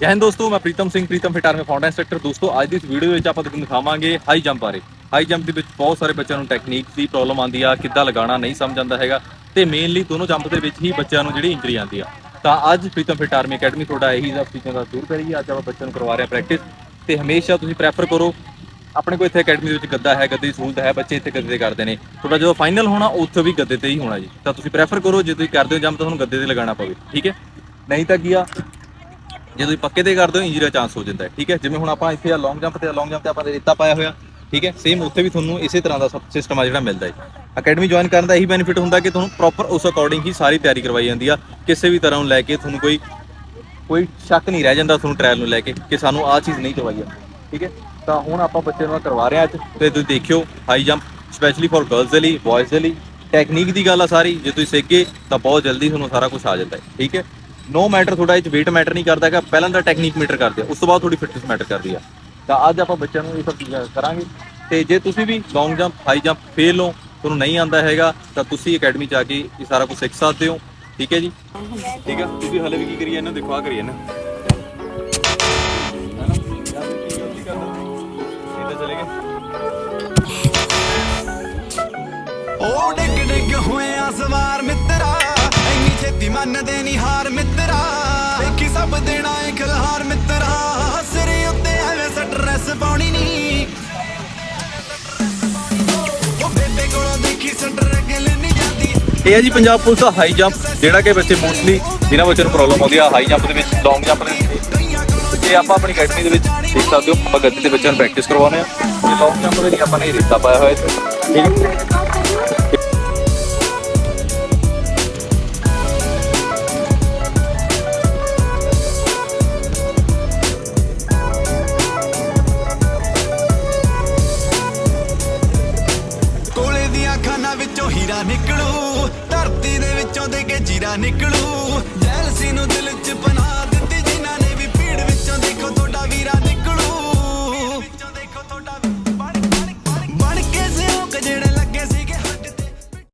ਜੈ ਹਿੰਦ ਦੋਸਤੋ, ਮੈਂ Pritam Singh, Pritam fit army founder instructor ਦੋਸਤੋ, ਅੱਜ ਦੀ ਇਸ ਵੀਡੀਓ ਵਿੱਚ ਆਪਾਂ ਤੁਹਾਨੂੰ ਦਿਖਾਵਾਂਗੇ ਹਾਈ ਜੰਪ ਬਾਰੇ। ਹਾਈ ਜੰਪ ਦੇ ਵਿੱਚ ਬਹੁਤ ਸਾਰੇ ਬੱਚਿਆਂ ਨੂੰ ਟੈਕਨੀਕ ਦੀ ਪ੍ਰੋਬਲਮ ਆਉਂਦੀ ਆ, ਕਿੱਦਾਂ ਲਗਾਉਣਾ ਨਹੀਂ ਸਮਝ ਆਉਂਦਾ ਹੈਗਾ ਤੇ ਮੇਨਲੀ ਦੋਨੋਂ ਜੰਪ ਦੇ ਵਿੱਚ ਹੀ ਬੱਚਿਆਂ ਨੂੰ ਜਿਹੜੀ ਇੰਜਰੀ ਆਉਂਦੀ ਆ। ਤਾਂ ਅੱਜ ਪ੍ਰੀਤਮ ਫਿਟ ਆਰਮੀ ਅਕੈਡਮੀ ਤੁਹਾਡਾ ਇਹੀ ਸਭ ਚੀਜ਼ਾਂ ਦਾ ਦੂਰ ਕਰੀਏ, ਅੱਜ ਆਪਾਂ ਬੱਚਿਆਂ ਨੂੰ ਕਰਵਾ ਰਹੇ ਹਾਂ ਪ੍ਰੈਕਟਿਸ ਤੇ ਹਮੇਸ਼ਾ ਤੁਸੀਂ ਪ੍ਰੈਫਰ ਕਰੋ, ਆਪਣੇ ਕੋਲ ਇੱਥੇ ਅਕੈਡਮੀ ਦੇ ਵਿੱਚ ਗੱਦਾ ਹੈ, ਗੱਦੇ ਦੀ ਸਹੂਲਤ ਹੈ, ਬੱਚੇ ਇੱਥੇ ਗੱਦੇ ਤੇ ਕਰਦੇ ਨੇ। ਤੁਹਾਡਾ ਜਦੋਂ ਫਾਈਨਲ ਹੋਣਾ, ਉੱਥੇ ਵੀ ਗੱਦੇ ਤੇ ਹੀ ਹੋਣਾ ਜੀ। ਤਾਂ ਤੁਸੀਂ ਪ੍ਰੈਫਰ ਕਰੋ, ਜੇ ਤੁਸੀਂ ਕਰਦੇ ਹੋ ਜੰਪ ਤਾਂ ਤੁਹਾਨੂੰ ਗੱਦੇ ਤੇ ਲਗਾਉਣਾ ਪਵੇ, ਠੀਕ ਹੈ? ਨਹੀਂ ਤਾਂ ਕੀ ਆ ਜੇ ਤੁਸੀਂ ਪੱਕੇ ਤੇ ਕਰਦੇ ਹੋ ਇੰਜਰੀ ਦਾ ਚਾਂਸ ਹੋ ਜਾਂਦਾ ਹੈ, ਠੀਕ ਹੈ? ਜਿਵੇਂ ਹੁਣ ਆਪਾਂ ਇੱਥੇ ਆ ਲੌਂਗ ਜੰਪ ਤੇ ਲੌਂਗ ਜੰਪ ਤੇ ਆਪਾਂ ਨੇ ਰੇਤਾ ਪਾਇਆ ਹੋਇਆ, ਠੀਕ ਹੈ? ਸੇਮ ਉੱਥੇ ਵੀ ਤੁਹਾਨੂੰ ਇਸੇ ਤਰ੍ਹਾਂ ਦਾ ਸਿਸਟਮ ਆ ਜਿਹੜਾ ਮਿਲਦਾ ਹੈ। ਅਕੈਡਮੀ ਜੁਆਇਨ ਕਰਨ ਦਾ ਇਹੀ ਬੈਨੀਫਿਟ ਹੁੰਦਾ ਕਿ ਤੁਹਾਨੂੰ ਪ੍ਰੋਪਰ ਉਸ ਅਕੋਰਡਿੰਗ ਹੀ ਸਾਰੀ ਤਿਆਰੀ ਕਰਵਾਈ ਜਾਂਦੀ ਆ। ਕਿਸੇ ਵੀ ਤਰ੍ਹਾਂ ਨੂੰ ਲੈ ਕੇ ਤੁਹਾਨੂੰ ਕੋਈ ਕੋਈ ਸ਼ੱਕ ਨਹੀਂ ਰਹਿ ਜਾਂਦਾ ਤੁਹਾਨੂੰ ਟ੍ਰਾਇਲ ਨੂੰ ਲੈ ਕੇ ਕਿ ਸਾਨੂੰ ਆਹ ਚੀਜ਼ ਨਹੀਂ ਕਰਵਾਈ ਜਾਂਦੀ, ਠੀਕ ਹੈ? ਤਾਂ ਹੁਣ ਆਪਾਂ ਬੱਚੇ ਨੂੰ ਕਰਵਾ ਰਹੇ ਹਾਂ ਅੱਜ, ਤੇ ਤੁਸੀਂ ਦੇਖਿਓ high jump specially for girls ਦੇ ਲਈ ਬॉयਜ਼ ਦੇ ਲਈ ਟੈਕਨੀਕ ਦੀ ਗੱਲ ਆ ਸਾਰੀ, ਜੇ ਤੁਸੀਂ ਸਿੱਖ ਗਏ ਤਾਂ ਬਹੁਤ ਜਲਦੀ ਤੁਹਾਨੂੰ ਸਾਰਾ ਕੁਝ ਆ ਜਾਂਦਾ ਹੈ, ਠੀਕ ਹੈ? ਨੋ ਮੈਟਰ ਤੁਹਾਡਾ ਇਹ ਚ weight ਮੈਟਰ ਨਹੀਂ ਕਰਦਾ ਹੈਗਾ, ਪਹਿਲਾਂ ਤਾਂ ਟੈਕਨੀਕ ਮੈਟਰ ਕਰਦੀ ਆ, ਉਸ ਤੋਂ ਬਾਅਦ ਤੁਹਾਡੀ ਫਿਟਨੈਸ ਮੈਟਰ ਕਰਦੀ ਆ। ਤਾਂ ਅੱਜ ਆਪਾਂ ਬੱਚਿਆਂ ਨੂੰ ਇਹ ਸਭ ਚੀਜ਼ਾਂ ਕਰਾਂਗੇ। ਤੇ ਜੇ ਤੁਸੀਂ ਵੀ long jump high jump fail ਹੋ, ਤੁਹਾਨੂੰ ਨਹੀਂ ਆਂਦਾ ਹੈਗਾ, ਤਾਂ ਤੁਸੀਂ ਅਕੈਡਮੀ ਚ ਆ ਕੇ ਇਹ ਸਾਰਾ ਕੁਝ ਸਿੱਖ ਸਕਦੇ ਹੋ। ਠੀਕ ਹੈ ਜੀ? ਠੀਕ ਹੈ ਤੁਸੀਂ ਹਲੇ ਵੀ ਕੀ ਕਰੀਏ, ਇਹਨਾਂ ਦੇਖੋ ਆ ਕਰੀਏ ਨਾ। ਉਹ ਡਿੱਗ ਡਿੱਗ ਹੋਇਆ ਸਵਾਰ ਮਿੱਤਰਾ ਮੰਨਦੇ ਨਹੀਂ ਹਾਰ ਮਿੱਤਰਾ। ਵੇਖੀ ਸਭ ਦੇਣਾ ਏ ਖਲਹਾਰ ਮਿੱਤਰਾ। ਸਿਰ ਉੱਤੇ ਐਵੇਂ ਸਟ੍ਰੈਸ ਪਾਉਣੀ ਨਹੀਂ ਉਹ ਬੇਬੇ ਕੋਲੋਂ ਦੇਖੀ ਸਟਰਗਲ ਨਹੀਂ ਜਾਂਦੀ। ਇਹ ਹੈ ਜੀ ਪੰਜਾਬ ਪੁਲਿਸ ਦਾ ਹਾਈ ਜੰਪ ਜਿਹੜਾ ਕਿ ਬੱਚੇ ਮੋਸਟਲੀ ਜਿਨ੍ਹਾਂ ਬੱਚਿਆਂ ਨੂੰ ਪ੍ਰੋਬਲਮ ਆਉਂਦੀ ਆ। ਹਾਈ ਜੰਪ ਦੇ ਵਿੱਚ ਲੌਂਗ ਜੰਪ ਦੇ ਵਿੱਚ। ਜੇ ਆਪਾਂ ਆਪਣੀ ਅਕੈਡਮੀ ਦੇ ਵਿੱਚ ਦੇਖ ਸਕਦੇ ਹੋ। ਆਪਾਂ ਗੱਦੀ ਦੇ ਬੱਚਿਆਂ ਨੂੰ ਪ੍ਰੈਕਟਿਸ ਕਰਵਾਉਂਦੇ ਆ ਤੇ ਲੌਂਗ ਜੰਪ ਦੇ ਲਈ ਆਪਾਂ ਨੇ ਰੇਤਾ ਪਾਇਆ ਹੋਇਆ ਇੱਥੇ। ਠੀਕ ਹੈ ਦੀਆਂ ਵਿੱਚੋਂ ਹੀਰਾ ਨਿਕਲੂ, ਧਰਤੀ ਦੇ ਵਿੱਚੋਂ ਦੇ ਕੇ ਜੀਰਾ ਨਿਕਲੂ, ਜੈਲਸੀ ਨੂੰ ਦਿਲ 'ਚ ਬਣਾ